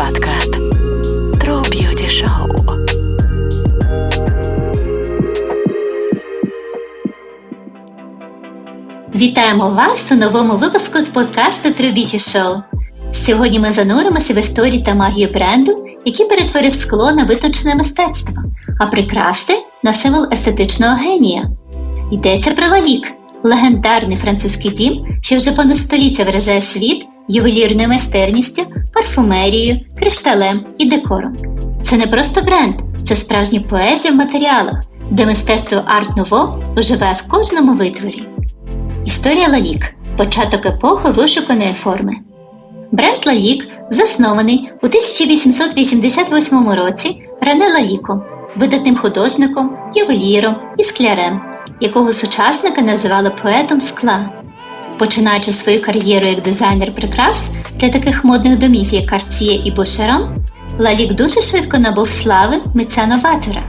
подкаст True Beauty Show. Вітаємо вас у новому випуску подкасту True Beauty Show. Сьогодні ми зануримося в історії та магію бренду, який перетворив скло на витончене мистецтво, а прикраси на символ естетичного генія. Йдеться про Лалік, легендарний французький дім, що вже понад століття виражає світ ювелірною майстерністю, парфумерією, кришталем і декором. Це не просто бренд, це справжня поезія в матеріалах, де мистецтво арт-нуво оживає в кожному витворі. Історія Лалік початок епохи вишуканої форми. Бренд Лалік заснований у 1888 році Рене Лаліком, видатним художником, ювеліром і склярем, якого сучасники називали поетом скла. Починаючи свою кар'єру як дизайнер прикрас для таких модних домів, як Cartier і Бошерон, Лалік дуже швидко набув слави митця новатора.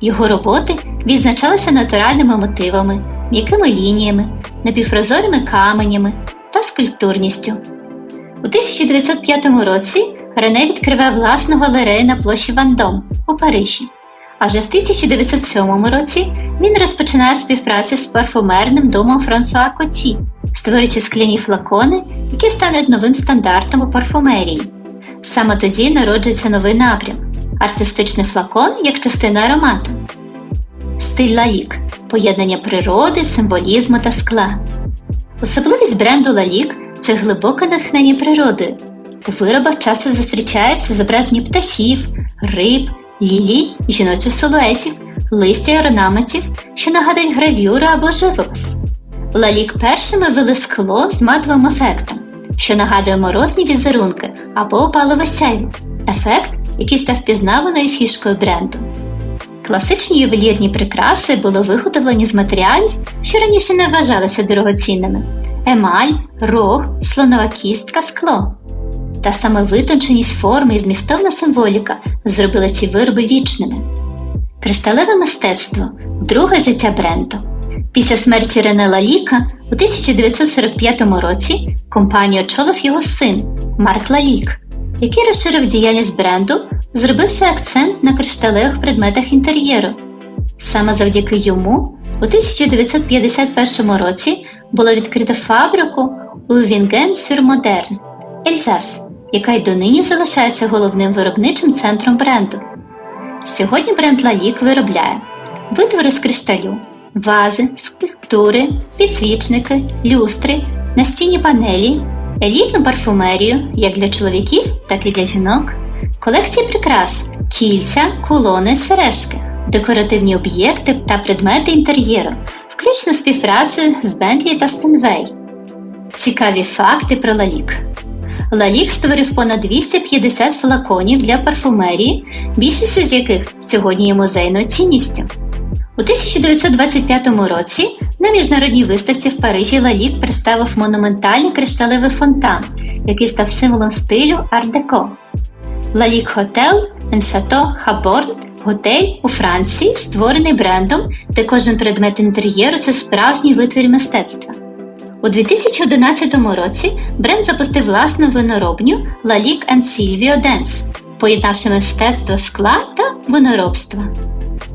Його роботи відзначалися натуральними мотивами, м'якими лініями, напівпрозорими каменями та скульптурністю. У 1905 році Рене відкриває власну галерею на площі Вандом у Парижі. А вже в 1907 році він розпочинає співпрацю з парфумерним домом Франсуа Коті, створюючи скляні флакони, які стануть новим стандартом у парфумерії. Саме тоді народжується новий напрям артистичний флакон як частина аромату. Стиль Лалік поєднання природи, символізму та скла. Особливість бренду Лалік це глибоке натхнення природою. У виробах часто зустрічаються зображення птахів, риб, лілій і жіночих силуетів, листя й орнаментів, що нагадують гравюри або живопис. Лалік першими ввели скло з матовим ефектом, що нагадує морозні візерунки або опалове сяйво, ефект, який став впізнаваною фішкою бренду. Класичні ювелірні прикраси були виготовлені з матеріалів, що раніше не вважалися дорогоцінними: емаль, рог, слонова кістка, скло. Та саме витонченість форми і змістовна символіка зробили ці вироби вічними. Кришталеве мистецтво друге життя бренду. Після смерті Рене Лаліка у 1945 році компанію очолив його син Марк Лалік, який розширив діяльність бренду, зробився акцент на кришталевих предметах інтер'єру. Саме завдяки йому у 1951 році було відкрито фабрику у Вінген-сюр-Модерн, Ельзас, яка й донині залишається головним виробничим центром бренду. Сьогодні бренд Лалік виробляє витвори з кришталю, вази, скульптури, підсвічники, люстри, настінні панелі, елітну парфумерію як для чоловіків, так і для жінок, колекції прикрас, кільця, кулони, сережки, декоративні об'єкти та предмети інтер'єру, включно співпрацю з Бентлі та Стенвей. Цікаві факти про Лалік. Лалік створив понад 250 флаконів для парфумерії, більшість з яких сьогодні є музейною цінністю. У 1925 році на міжнародній виставці в Парижі Лалік представив монументальний кришталевий фонтан, який став символом стилю арт-деко. Лалік Хотел Еншато Хаборн готель у Франції, створений брендом, де кожен предмет інтер'єру це справжній витвір мистецтва. У 2011 році бренд запустив власну виноробню Lalique Silvio Dance, поєднавши мистецтво скла та виноробства.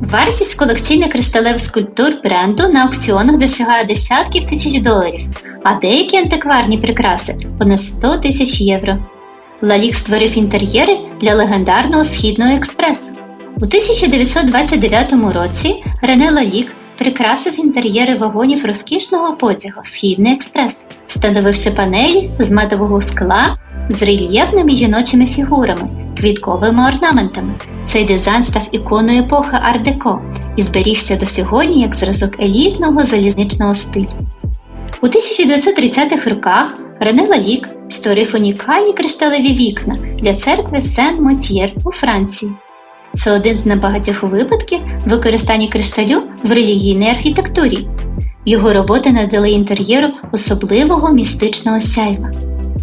Вартість колекційних кришталевих скульптур бренду на аукціонах досягає десятків тисяч доларів, а деякі антикварні прикраси понад 100 тисяч євро. Лалік створив інтер'єри для легендарного східного експресу. У 1929 році Рене Лалік прикрасив інтер'єри вагонів розкішного потягу Східний експрес, встановивши панелі з матового скла з рельєфними жіночими фігурами, квітковими орнаментами. Цей дизайн став іконою епохи ар-деко і зберігся до сьогодні як зразок елітного залізничного стилю. У 1930-х роках Рене Лалік створив унікальні кришталеві вікна для церкви Сен-Мотьєр у Франції. Це один з небагатьох випадків використання кришталю в релігійній архітектурі. Його роботи надали інтер'єру особливого містичного сяйва.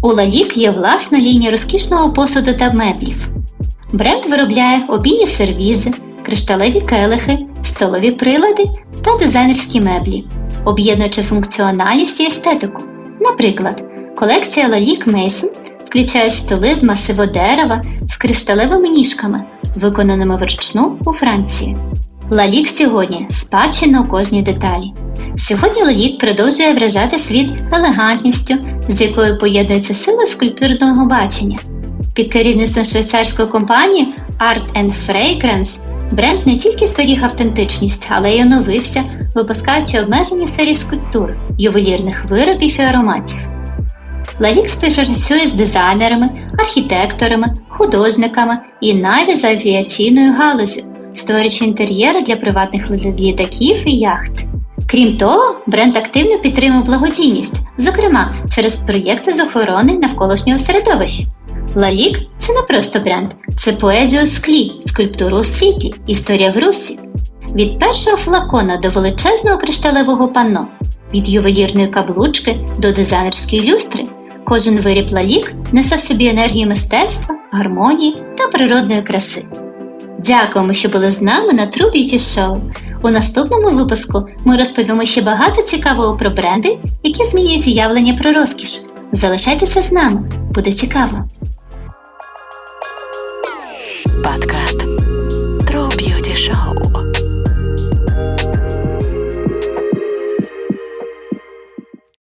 У Лалік є власна лінія розкішного посуду та меблів. Бренд виробляє обійні сервізи, кришталеві келихи, столові прилади та дизайнерські меблі, об'єднуючи функціональність і естетику. Наприклад, колекція Лалік Мейсон включають столи з масиву дерева з кришталевими ніжками, виконаними вручну у Франції. Лалік сьогодні спадщина у кожній деталі. Сьогодні Лалік продовжує вражати світ елегантністю, з якою поєднується сила скульптурного бачення. Під керівництвом швейцарської компанії Art and Fragrance бренд не тільки зберіг автентичність, але й оновився, випускаючи обмежені серії скульптур, ювелірних виробів і ароматів. Лалік співпрацює з дизайнерами, архітекторами, художниками і навіть з авіаційною галузю, створюючи інтер'єри для приватних літаків і яхт. Крім того, бренд активно підтримує благодійність, зокрема через проєкти з охорони навколишнього середовища. Лалік це не просто бренд, це поезія у склі, скульптура у світлі, історія в русі. Від першого флакона до величезного кришталевого панно, від ювелірної каблучки до дизайнерської люстри, кожен виріб лалік несе в собі енергію мистецтва, гармонії та природної краси. Дякуємо, що були з нами на True Beauty Show. У наступному випуску ми розповімо ще багато цікавого про бренди, які змінюють уявлення про розкіш. Залишайтеся з нами, буде цікаво! подкаст True Beauty Show.